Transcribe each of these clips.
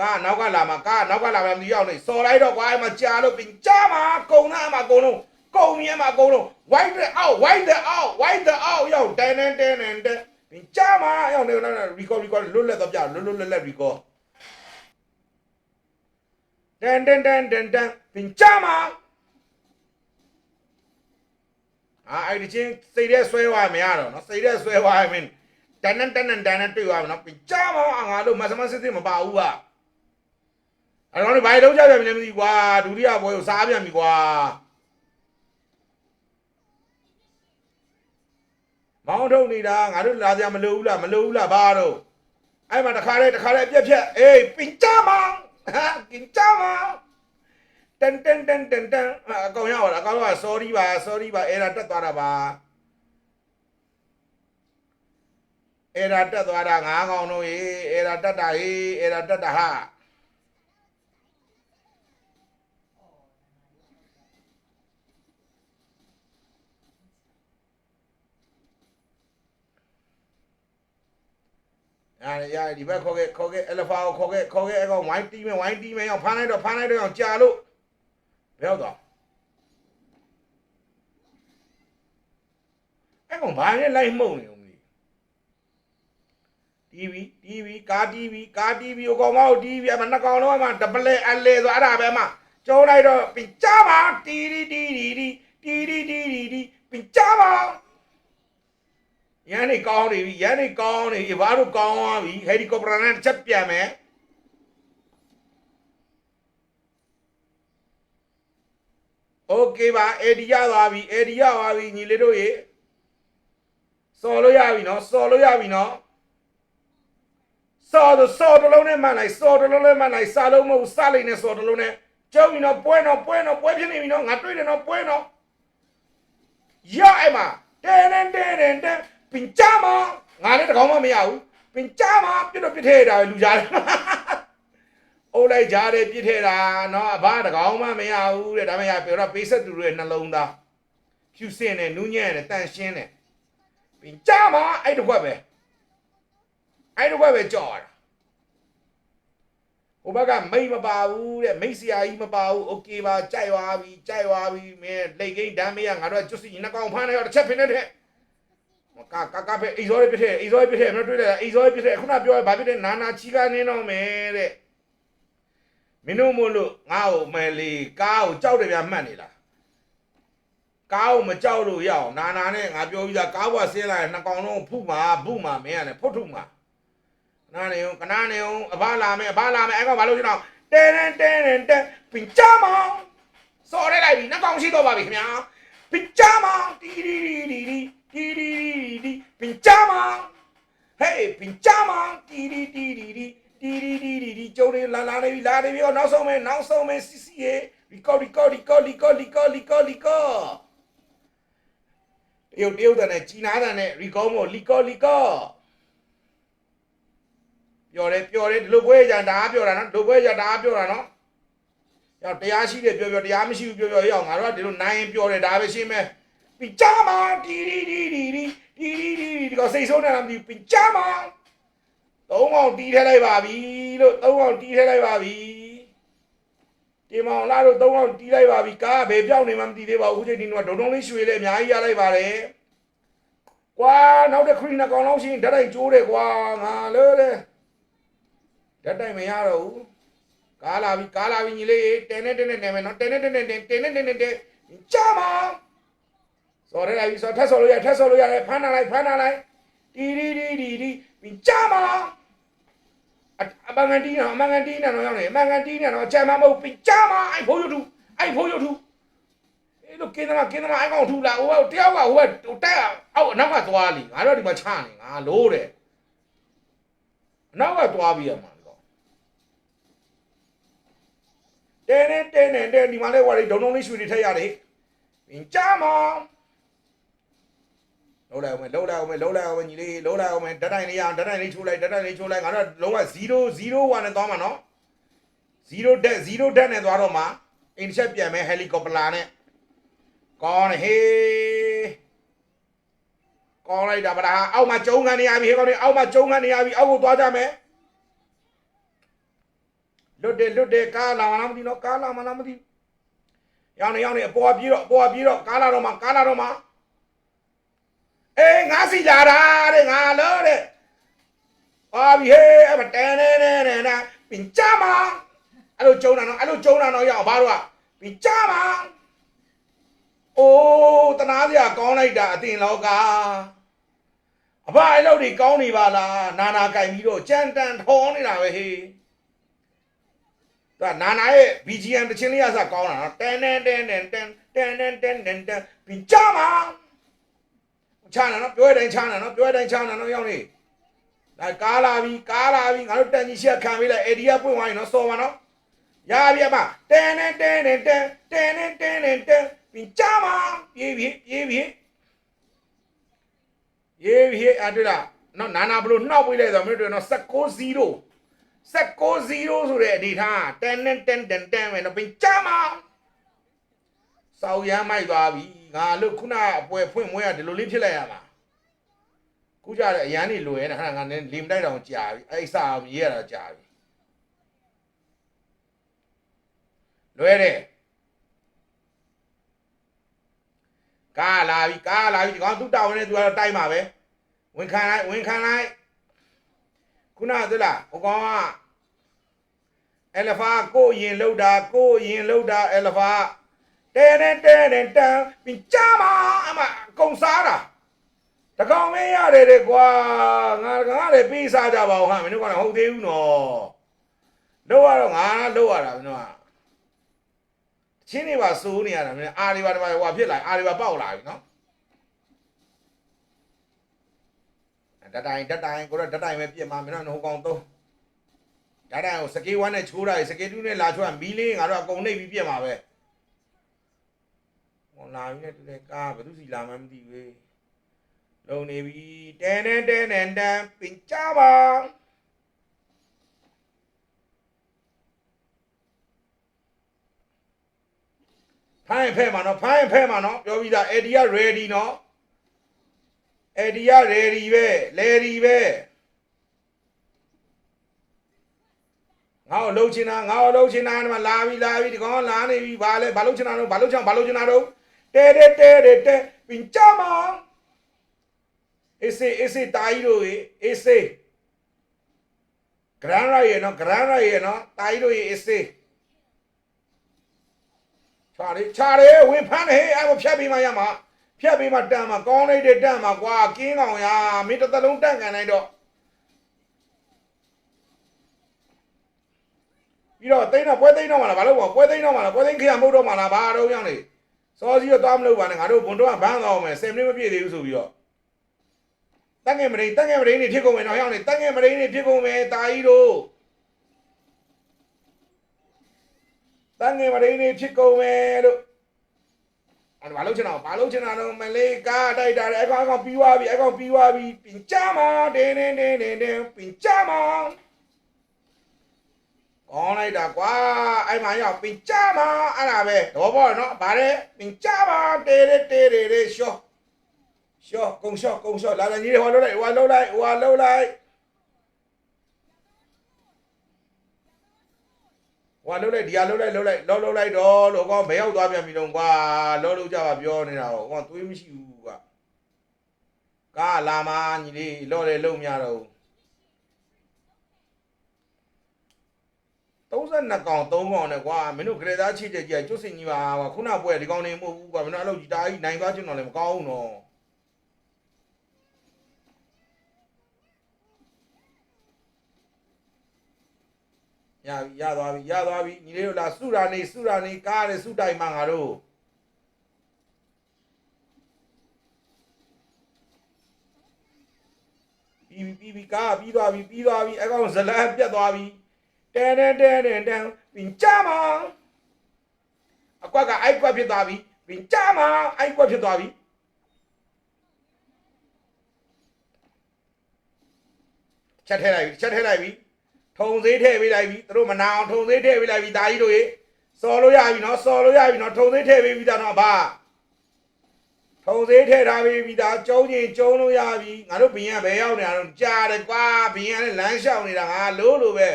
ကားနောက်ကလာမှာကားနောက်ကလာမှာမီရောက်နေစော်လိုက်တော့ကွာအဲ့မှာကြာလို့ပြင်ကြမှာကုံနာမှာကုံလုံးကုံမြဲမှာကုံလုံး white the out white the out white the out ရောက်တန်တန်တန်တန်တန်ပြင်ကြမှာရောက်နေတော့ record record လွတ်လက်တော့ပြလွတ်လွတ်လပ်လပ် record တန်တန်တန်တန်တန်ပြင်ကြမှာအာအဲ့ဒီချင်းစိတ်ထဲဆွဲသွားမရတော့နော်စိတ်ထဲဆွဲသွားရင်တန်တန်တန်တန်တန်တွေ့သွားမယ်နော်ပြင်ကြမှာငါတို့မဆမစစ်စစ်မပါဘူးက အဲ့တော့ဘာလို့ကြောက်ကြပြန်လဲမသိဘူးကွာဒုတိယပွဲကိုစားပြန်ပြီကွာမောင်းထုတ်နေတာငါတို့လာကြမလို့ဘူးလားမလို့ဘူးလားဘာတော့အဲ့မှာတခါလေတခါလေအပြက်ပြက်အေးပင်ကြမောင်းဟာပင်ကြမောင်းတန်တန်တန်တန်တန်အကောင်ရောက်လာအကောင်က sorry ပါ sorry ပါအဲ့ဒါတက်သွားတာပါအဲ့ဒါတက်သွားတာငါးကောင်တို့ရေအဲ့ဒါတက်တာဟေးအဲ့ဒါတက်တာဟာ အဲ့ရဒီဘက်ခေါ်ခဲ့ခေါ်ခဲ့အလဖာကိုခေါ်ခဲ့ခေါ်ခဲ့အကောင်ဝိုင်းတီးမယ်ဝိုင်းတီးမယ်အောင်ဖမ်းလိုက်တော့ဖမ်းလိုက်တော့အောင်ကြာလို့ဘယ်ရောက်သွားအဲ့ကောင်ဘာနဲ့လိုက်မှုန်နေဦးမလို့ TV TV ကား TV ကား TV ကိုကောင်မဟုတ် TV အမနှစ်ကောင်လုံးမှာဒပလက်အလဲဆိုအဲ့ဒါပဲမှာကျုံးလိုက်တော့ပင်ကြပါတီတီတီတီတီတီတီတီတီပင်ကြပါ ရန်နေကောင်းနေပြီရန်နေကောင်းနေပြီဘာလို့ကောင်းသွားပြီဟယ်လီကော်ပတာနဲ့တစ်ချက်ပြန်မယ်โอเคပါအေဒီရသွားပြီအေဒီရသွားပြီညီလေးတို့ရေစော်လို့ရပြီနော်စော်လို့ရပြီနော်စော်တော့စော်တလုံးနဲ့မှန်လိုက်စော်တလုံးနဲ့မှန်လိုက်စားလုံးမဟုတ်စားလိုက်နဲ့စော်တလုံးနဲ့ကျုံပြီနော်ပွဲနော်ပွဲနော်ပွဲဖြစ်နေပြီနော်ငါတွေ့တယ်နော်ပွဲနော် ရအဲ့မှာတဲတဲတဲတဲတဲ ပင်ကြမငါလည်းတကောင်မှမရဘူးပင်ကြမပြစ်တော့ပြစ်ထဲတာပဲလူကြားတယ်အိုးလိုက်ကြားတယ်ပြစ်ထဲတာနော်အဘတကောင်မှမရဘူးတဲ့ဒါမှမရပြောတော့ပေးဆက်သူတွေနှလုံးသားဖြူစင်နဲ့နူးညံ့နဲ့တန်ရှင်းနဲ့ပင်ကြမအဲ့တစ်ခွက်ပဲအဲ့တစ်ခွက်ပဲကြော်တာဟိုဘက်ကမိတ်မပါဘူးတဲ့မိတ်ဆရာကြီးမပါဘူးโอเคပါကြိုက်သွားပြီကြိုက်သွားပြီမင်းလက်ကိန်းဒမ်းမရငါတို့ကကျွတ်စီနှကောင်ဖမ်းလိုက်တော့တစ်ချက်ဖင်းနေတဲ့ ကာကာကာပဲအိဇောရပြတဲ့အိဇောရပြတဲ့မတွေ့တယ်အိဇောရပြတဲ့ခုနပြောရဘာဖြစ်တဲ့နာနာချီကနေတော့မယ်တဲ့မင်းတို့မို့လို့ငါ့ကိုမယ်လီကားကိုကြောက်တယ်ဗျမှတ်နေလားကားကိုမကြောက်လို့ရအောင်နာနာနဲ့ငါပြောပြီးသားကားဘွားဆင်းလာရင်နှကောင်လုံးဖုမှာဖုမှာမင်းရတယ်ဖုတ်ထုမှာကနာနေအောင်ကနာနေအောင်အဘလာမယ်အဘလာမယ်အဲ့ကောင်ဘာလို့ကျွန်တော်တဲတဲတဲတဲပင်ကြမောင်စော်ရဲလိုက်ပြီနှကောင်ရှိတော့ပါပြီခင်ဗျာပင်ကြမောင်တီတီတီတီ တီတီတီပင်ကြမောင်ဟေးပင်ကြမောင်တီတီတီတီတီတီတီတီတီတီကျုံနေလာလာနေပြီလာနေပြီနောက်ဆုံးမယ်နောက်ဆုံးမယ်စီစီရေ record record record record record record record တရုတ်တရုတ်တဲ့ကြီးနာတဲ့ record မို့ record record ပြောတယ်ပြောတယ်ဒီလိုပွဲကြံဒါပြောတာနော်ဒီလိုပွဲကြဒါပြောတာနော်ရောက်တရားရှိတယ်ပြောပြောတရားမရှိဘူးပြောပြောရောက်ငါတို့ကဒီလိုနိုင်ရင်ပြောတယ်ဒါပဲရှင်းမယ် ပီချာမာတီတီတီတီတီတီတီတီဒီကစိတ်ဆုံးနေတာမသိပီချာမာသုံးအောင်တီးထဲလိုက်ပါပြီလို့သုံးအောင်တီးထဲလိုက်ပါပြီဒီမောင်လာတို့သုံးအောင်တီးလိုက်ပါပြီကားဘယ်ပြောင်းနေမှမသိသေးပါဘူးအခုချိန်ဒီတော့ဒုံဒုံလေးရွှေလေးအများကြီးရလိုက်ပါတယ်ကွာနောက်တစ်ခရီးနှစ်ကောင်လောက်ရှိရင်ဓာတ်တိုက်ကျိုးတယ်ကွာငါလို့တဲ့ဓာတ်တိုင်မရတော့ဘူးကားလာပြီကားလာပြီညီလေးတဲနဲ့တဲနဲ့တဲမယ်နော်တဲနဲ့တဲနဲ့တဲတဲနဲ့တဲနဲ့တဲကြပါ စော်ရလိုက်ပြီစော်ထက်စော်လို့ရထက်စော်လို့ရတယ်ဖမ်းနာလိုက်ဖမ်းနာလိုက်တီတီတီတီတီပြီးကြပါအမကန်တီးနော်အမကန်တီးနော်ရောက်နေအမကန်တီးနော်အချမ်းမမဟုတ်ပြီးကြပါအိုက်ဖိုးရုပ်ထုအိုက်ဖိုးရုပ်ထုအဲ့လိုကင်းသမားကင်းသမားအိုက်ကောင်ထူလာဟိုကတယောက်ကဟိုကတက်အောက်အနောက်ကသွားလीငါတော့ဒီမှာချနေငါလို့တယ်အနောက်ကသွားပြီးရမှာတဲနေတဲနေတဲဒီမှာလဲဝါရီဒုံဒုံလေးရွှေတွေထည့်ရတယ်။ပင်ကြမောင် လုံးလိုက်အောင်မယ်လုံးလိုက်အောင်မယ်လုံးလိုက်အောင်မယ်ညီလေးလုံးလိုက်အောင်မယ်ဓာတ်တိုင်လေးရအောင်ဓာတ်တိုင်လေးချိုးလိုက်ဓာတ်တိုင်လေးချိုးလိုက်ငါတို့လုံးဝ0 0 1နဲ့သွားမှာနော်0ဓာတ်0ဓာတ်နဲ့သွားတော့မှာအင်ချက်ပြန်မယ်ဟယ်လီကော်ပတာနဲ့ကောင်းဟေးကောင်းလိုက်တာဗလားအောက်မှာကျုံခံနေရပြီဟေးကောင်းနေအောက်မှာကျုံခံနေရပြီအောက်ကိုသွားကြမယ်လွတ်တယ်လွတ်တယ်ကားလာမလားမသိတော့ကားလာမလားမသိရောင်းနေရောင်းနေအပေါ်ပြေးတော့အပေါ်ပြေးတော့ကားလာတော့မှကားလာတော့မှ အေးငါစီလာတာတဲ့ငါလို့တဲ့အာဘီဟေးအမတန်နေနေနေနာပင်ကြမှာအဲ့လိုကျုံတာနော်အဲ့လိုကျုံတာနော်ရအောင်ဘာလို့ကပင်ကြမှာအိုးတနာစရာကောင်းလိုက်တာအတင်လောကအဘအဲ့လောက်တွေကောင်းနေပါလားနာနာကြိုင်ပြီးတော့ကြမ်းတန်ထောင်းနေတာပဲဟေးသူကနာနာရဲ့ BGM တချင်းလေးရစကောင်းတာနော်တန်တန်တန်တန်တန်တန်တန်တန်တန်တန်ပြီးကြမှာ ချာနာနော်ပြောရတိုင်းချာနာနော်ပြောရတိုင်းချာနာနော်ရောက်နေဒါကားလာပြီကားလာပြီငါတို့တန်ကြီးရှက်ခံပေးလိုက်အေဒီယာပွင့်သွားရင်နော်စော်ပါနော်ရပြီအမတန်တန်တန်တန်တန်တန်တန်တန်တန်တန်ပြီးကြမှာပြေးပြေးပြေးပြေးရေးပြေးအဲ့ဒါနော်နာနာဘလို့နှောက်ပေးလိုက်ဆိုတော့မင်းတို့နော်16 0 16 0ဆိုတဲ့အနေထားတန်တန်တန်တန်တန်ပဲနော်ပင်ကြမှာစောက်ရမ်းမိုက်သွားပြီ ငါလို့ခုနအပွဲဖွင့်မွေးရဒီလိုလေးဖြစ်လိုက်ရမှာခုကြတဲ့အရန်နေလွယ်နေခဏငါနဲ့လီမတိုက်တောင်ကြာပြီအဲ့စာအောင်ရေးရတာကြာပြီလွယ်တယ်ကားလာပြီကားလာပြီဒီကောင်သူ့တာဝန်နဲ့သူကတော့တိုက်မှာပဲဝင်ခံလိုက်ဝင်ခံလိုက်ခုနသလားဟိုကောင်ကအယ်လဖာကိုရင်လောက်တာကိုရင်လောက်တာအယ်လဖာ တဲတဲတဲတဲတန်ပင်ကြမှာအမအကုန်စားတာတကောင်မင်းရတယ်တဲ့ကွာငါငါလည်းပေးစားကြပါဦးဟာမင်းတို့ကလည်းဟုတ်သေးဘူးနော်လောက်ရတော့ငါလောက်ရတာမင်းတို့ကချင်းတွေပါစိုးနေရတာမင်းအာတွေပါတွေပါဟိုဖြစ်လာအာတွေပါပေါက်လာပြီနော်ဓာတ်တိုင်ဓာတ်တိုင်ကိုတော့ဓာတ်တိုင်ပဲပြစ်မှာမင်းတို့ဟိုကောင်သုံးဓာတ်တိုင်ကိုစကေး1နဲ့ချိုးတာစကေး2နဲ့လာချိုးတာမီးလေးငါတို့အကုန်နှိပ်ပြီးပြစ်မှာပဲဟော လာပြီနဲ့တူတဲ့ကားဘယ်သူစီလာမှမသိဘူးလုံနေပြီတဲတဲတဲတဲတန်ပင်ကြပါဖိုင်ဖဲမှာနော်ဖိုင်ဖဲမှာနော်ပြောပြီးသား area ready နော်အဲ့ဒီရရေရီပဲလေရီပဲငါ့ကိုလှုပ်ချင်တာငါ့ကိုလှုပ်ချင်တာဒီမှာလာပြီလာပြီဒီကောင်ကလာနေပြီဘာလဲဘာလှုပ်ချင်တာတော့ဘာလှုပ်ချင်ဘာလှုပ်ချင်တာတော့ တဲတဲတဲတဲပင်ချမအေးစေးအေးစေးတာကြီးတို့အေးစေး gran ra ye no gran ra ye no tai lo ye ese cha le cha le win phan he ai mo phyak pi ma ya ma phyak pi ma tan ma kaung lai de tan ma kwa kin kaung ya min ta ta long tan kan nai do ပြီးတော့တိန်းတော့ပွဲတိန်းတော့မှာလားဘာလို့ပေါ့ပွဲတိန်းတော့မှာလားပွဲတိန်းခရမဟုတ်တော့မှာလားဘာတော့ရောက်နေ စောစီတော့သွားမလို့ပါနဲ့ငါတို့ဘွန်တော့ဘန်းသွားအောင်မယ်10မိနစ်မပြည့်သေးဘူးဆိုပြီးတော့တန်ငယ်မရင်းတန်ငယ်မရင်းနေဖြစ်ကုန်မယ်တော့ရောက်နေတန်ငယ်မရင်းနေဖြစ်ကုန်မယ်တာကြီးတို့တန်ငယ်မရင်းနေဖြစ်ကုန်မယ်လို့အဲ့ဒါဘာလို့ချင်တာဘာလို့ချင်တာတော့မလေးကားတိုက်တာလေအကောင်အကောင်ပြီးသွားပြီအကောင်ပြီးသွားပြီပင်ကြမှာတင်းတင်းတင်းတင်းတင်းပင်ကြမှာ ကောင်းလိုက်တာကွာအဲ့မှာရောက်ပင်ကြမှာအဲ့ဒါပဲတော့ပေါ့နော်ဗါတဲ့ပင်ကြမှာတေးတေးတေးတေးရှော့ရှော့ကုံရှော့ကုံရှော့လာလာကြီးတွေဟောလှုပ်လိုက်ဟောလှုပ်လိုက်ဟောလှုပ်လိုက်ဟွာလှုပ်လိုက်ဒီဟာလှုပ်လိုက်လှုပ်လိုက်လောလှုပ်လိုက်တော့လို့ကောဘယ်ရောက်သွားပြန်ပြီတော့ကွာလောလှုပ်ကြပါပြောနေတာဟောဟောသွေးမရှိဘူးကွာကားလာမညီလေးလောတယ်လုံများတော့ 32ကောင်3ကောင်နဲ့ကွာမင်းတို့ဂရေသားချိတဲ့ကြီးကျွတ်စင်ကြီးပါကွာခုနပွဲဒီကောင်နေမဟုတ်ဘူးကွာမင်းတို့အဲ့လိုကြီးတားကြီးနိုင်သွားချင်တော့လည်းမကောင်းဘူးနော်ရပြီရသွားပြီရသွားပြီညီလေးတို့လာစုရာနေစုရာနေကားရတယ်စုတိုင်မှာငါတို့ပြီးပြီပြီးပြီကားပြီးသွားပြီပြီးသွားပြီအကောင်ဇလန်ပြတ်သွားပြီ တဲတဲတဲတဲတဲပင်ကြမှာအကွက်ကအိုက်ကွက်ဖြစ်သွားပြီပင်ကြမှာအိုက်ကွက်ဖြစ်သွားပြီချက်ထဲလိုက်ပြီချက်ထဲလိုက်ပြီထုံသေးထည့်ပေးလိုက်ပြီသူတို့မနာအောင်ထုံသေးထည့်ပေးလိုက်ပြီဒါကြီးတို့ရေစော်လို့ရပြီနော်စော်လို့ရပြီနော်ထုံသေးထည့်ပေးပြီးသားနော်ဗာထုံသေးထည့်ထားပေးပြီးသားကျုံးချင်းကျုံးလို့ရပြီငါတို့ဘင်းကဘယ်ရောက်နေတာတော့ကြားတယ်ကွာဘင်းကလည်းလမ်းလျှောက်နေတာငါလို့လို့ပဲ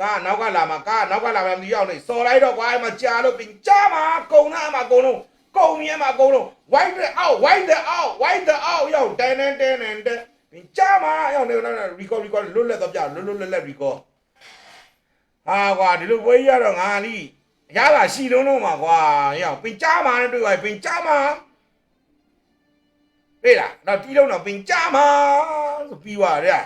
ကားနောက်ကလာမှာကားနောက်ကလာမှာမရောက်နေစော်လိုက်တော့ကွာအဲ့မှာကြာလို့ပြင်ကြာမှာကုံနာမှာကုံလုံးကုံမြဲမှာကုံလုံး white the out white the out white the out ရောက်တန်းတန်းတန်းတန်းပြင်ကြာမှာရောက်နေတော့ record record လွတ်လက်တော့ပြလွတ်လွတ်လပ်လပ် record ဟာကွာဒီလိုပွဲကြီးရတော့ငါလီရတာရှိလုံးလုံးမှာကွာရောက်ပြင်ကြာမှာနဲ့တွေ့ပါပြင်ကြာမှာပြေးလားတော့တီးလုံးတော့ပြင်ကြာမှာဆိုပြီးသွားတယ်